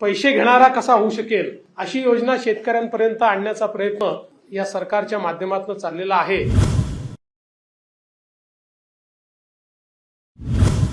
पैसे घेणारा कसा होऊ शकेल अशी योजना शेतकऱ्यांपर्यंत आणण्याचा प्रयत्न या सरकारच्या माध्यमातून चाललेला आहे.